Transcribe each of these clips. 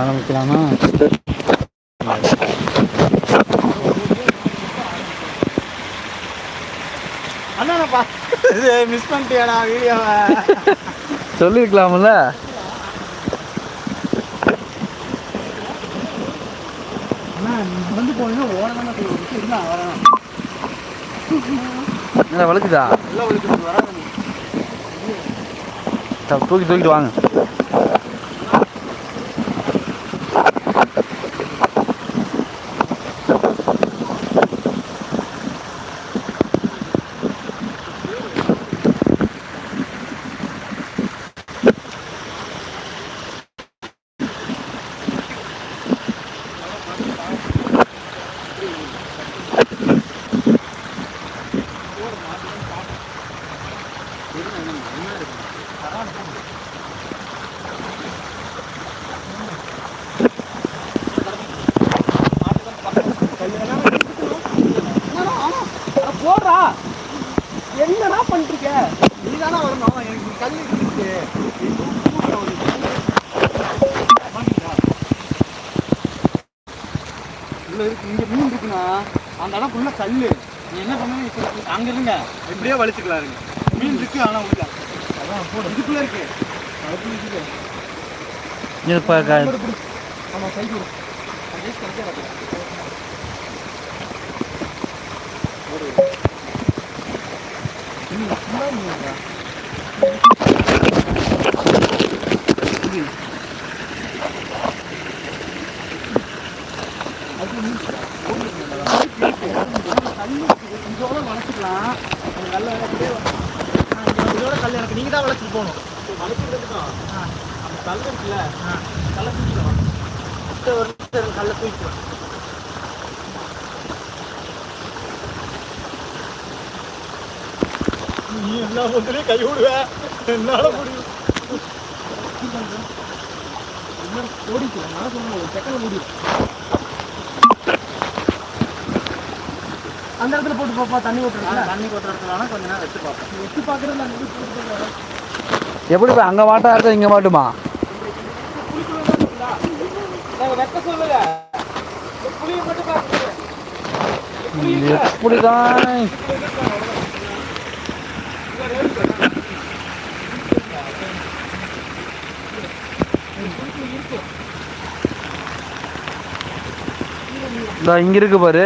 ஆரம்பிக்கலாமா? அண்ணாப்பா இது மிஸ் பண்ணிட்டியாடா வீடியோவை? சொல்லியிருக்கலாம்ல வந்து போனீங்கன்னா வரணும் வராது. தூக்கி தூக்கிட்டு வாங்க. போடுறா. என்னடா பண்ணிருக்க நீ தானே வரணும்? எனக்கு கல் இருக்கு உள்ள இருக்கு இங்க மீன் இருக்குண்ணா. அந்த இடம் ஃபுல்லா கல்லு. நீ என்ன பண்ணு அங்க இருங்க. இப்படியே வலிச்சுக்கலாம் இருங்க மீன் இருக்கு ஆனா உள்ள. அதான் போடு. இதுக்குள்ள இருக்கு. இது. ஆமா கை கொடு அப்படியே கரெக்டா வைக்கலாம். ம், ஃபுல்லா மீனுடா. அது மீன் கல்லு இருக்குது. இதோட வளர்த்துக்கலாம் அந்த இதோட- கல் எனக்கு நீங்க தான் வளர்த்துட்டு போகணும். வளர்த்துட்டு தான் அந்த கல் இருக்குல்ல கல்லை தூக்கிக்கலாம் ஒரு நிமிஷம் கல்லை தூக்கிக்கலாம் நீ எல்லா பொருளையும் கை விடுவ? என்னால முடியும். ஓடிக்கலாம் நான் சொன்னேன் ஒரு செகண்ட் முடியும் அந்த இடத்துல போட்டு பாப்பா தண்ணி கொட்டுறா தண்ணி இடத்துல கொஞ்ச நேரம் வச்சு பார்ப்பேன் வச்சு பார்க்கறது நான் எப்படி இப்போ அங்கே மாட்டா இருக்கா இங்கே மாட்டுமா எப்படி தான் இதோ இங்க இருக்கு பாரு.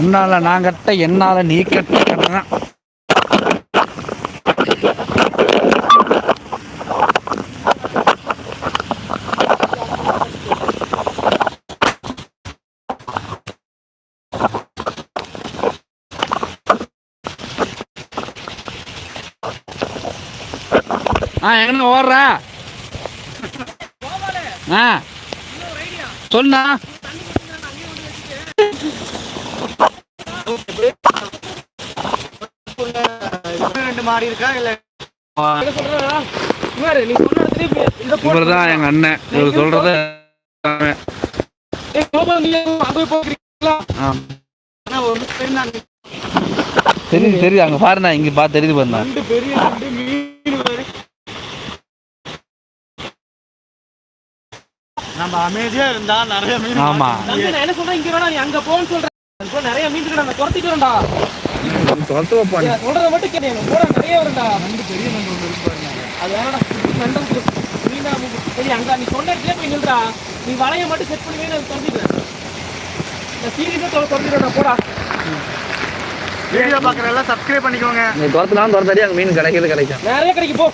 உன்னால நான் கட்ட என்னால நீ ஆ எங்க ஓடுற ஆ சொல்லுண்ணா ரெண்டு மாறி இருக்கா இல்ல? இவரு நீ சொன்ன இடத்துலயே இத இவர் தான் எங்க அண்ணன். இவர் சொல்றத தெரியுது தெரியுது. அங்க பாருண்ணா இங்க பார்த்து தெரியுது பாருண்ணா. நம்ம அமைதியா இருந்தா நிறைய மீன் ஆமா. என்ன சொல்றேன் இங்க வேணா நீ அங்க போன்னு சொல்றேன் நிறைய மீன் இருக்கு நான் குறைச்சிட்டு வரேன்டா சொல்லிட்டு வைப்பா நான் சொல்றத மட்டும் கேட்டு எனக்கு கூட நிறைய வரும்டா. ரெண்டு பெரிய நண்டு ஒன்று இருக்கு பாருங்க. அது வேணடா நண்டு மீனா சரி அங்க நீ சொன்ன இடத்துல போய் நில்றா. நீ வலைய மட்டும் செட் பண்ணி நான் குறைச்சிக்கிறேன் நான் சீரியஸா திறந்துடுறேன் போடா. வீடியோ பார்க்குற எல்லாம் சப்ஸ்கிரைப் பண்ணிக்கோங்க. நீ துரத்துனாலும் துரத்தாடி அங்கே மீன் கிடைக்கிறது கிடைக்கும். நிறைய கிடைக்கும் போ.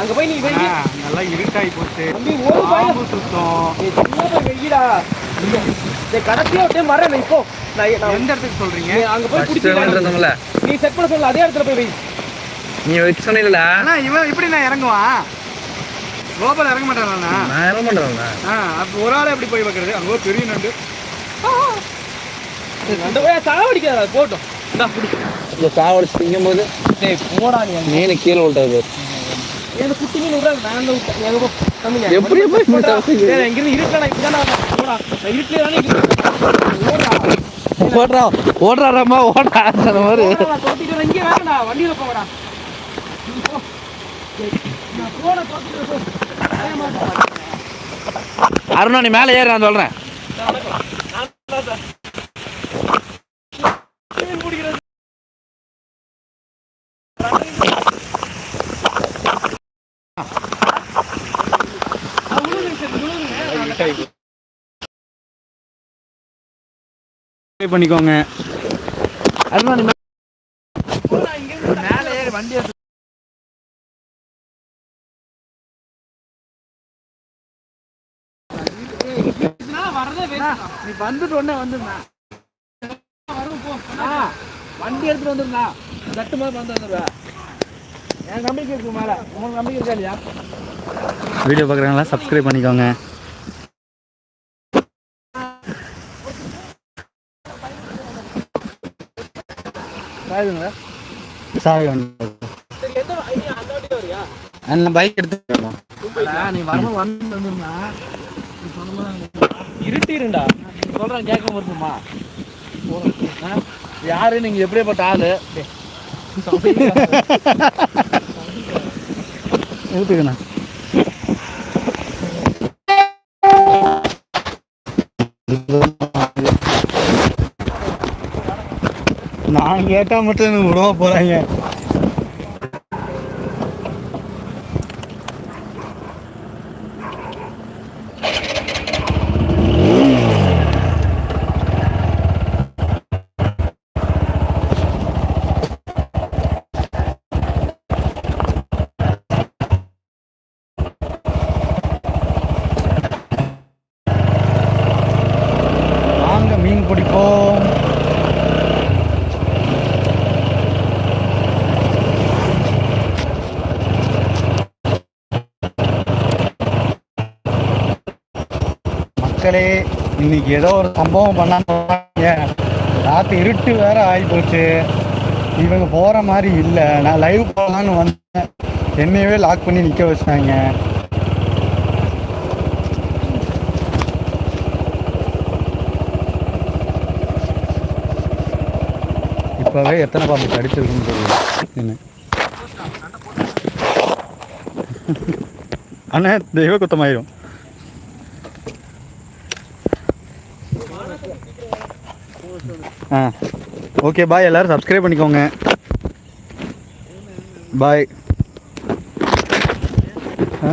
அங்க போய் நீ வெயி ஆ, நல்லா இருட்டாகி போச்சு. தம்பி ஒரு பாம்பு சுத்தம். நீ சும்மா போய் இந்த கடைசியா ஒரு டைம் வரேன் நீ போ. நான் எந்த இடத்துக்கு சொல்றீங்க? அங்க போய் இருந்தோம்ல நீ செட் பண்ண சொல்ல அதே இடத்துல போய் வை. நீ வச்சு சொன்னீங்கல்ல அண்ணா இவன் இப்படி நான் இறங்குவான் கோபால் இறங்க மாட்டானா நான் என்ன பண்ணுறேன் ஆ அப்போ ஒரு ஆள் எப்படி போய் வைக்கிறது? அங்கே பெரிய நண்டு. அந்த போய் சாவடிக்காத போட்டும். சாவடிச்சு திங்கும் போது டேய் போடா நீ மீன் கீழே விட்டது எப்படி போடா. போடா ஓடுறா ஓடுறா ஓடுறாராம்மா ஓடுறா அந்த மாதிரி. போடா, வண்டியில போங்கடா நீ போ டேய், நான் போன தோத்திட்டு போ அதே மாதிரி தான். அருணா நீ மேலே ஏறு நான் சொல்கிறேன் பண்ணிக்கோங்க. வண்டி நீ வந்துட்டு உடனே வந்துருந்தா வரும் போ. வண்டி எடுத்துட்டு வந்துருந்தா சட்டு மாதிரி வந்து வந்துடுவேன் என் நம்பிக்கை இருக்கு மேலே. உங்களுக்கு நம்பிக்கை இருக்கா இல்லையா? வீடியோ பார்க்குறவங்களா சப்ஸ்கிரைப் பண்ணிக்கோங்க. பைக் எடுத்து நீ வரணும் வந்து வந்துருந்தா இருட்டிருண்டா சொல்கிறேன் கேட்க முடியுமா யாரு? நீங்க எப்படியாப்பட்ட ஆளு? எடுத்துக்கண்ணா நான் கேட்டா மட்டும் விடவா போறாங்க வாங்க மீன் பிடிப்போம் மக்களே இன்னைக்கு ஏதோ ஒரு சம்பவம் பண்ணாங்க ராத்திரி இருட்டு வேற ஆகி போச்சு. இவங்க போற மாதிரி இல்லை. நான் லைவ் போகலான்னு வந்தேன். என்னையவே லாக் பண்ணி நிற்க வச்சாங்க இப்போவே எத்தனை பாம்பு கடிச்சிருக்குன்னு தெரியல. அண்ணா தெய்வ குத்தமாயிரும். ஆ. ஓகே பாய் எல்லாரும். சப்ஸ்கிரைப் பண்ணிக்கோங்க. பாய் ஆ?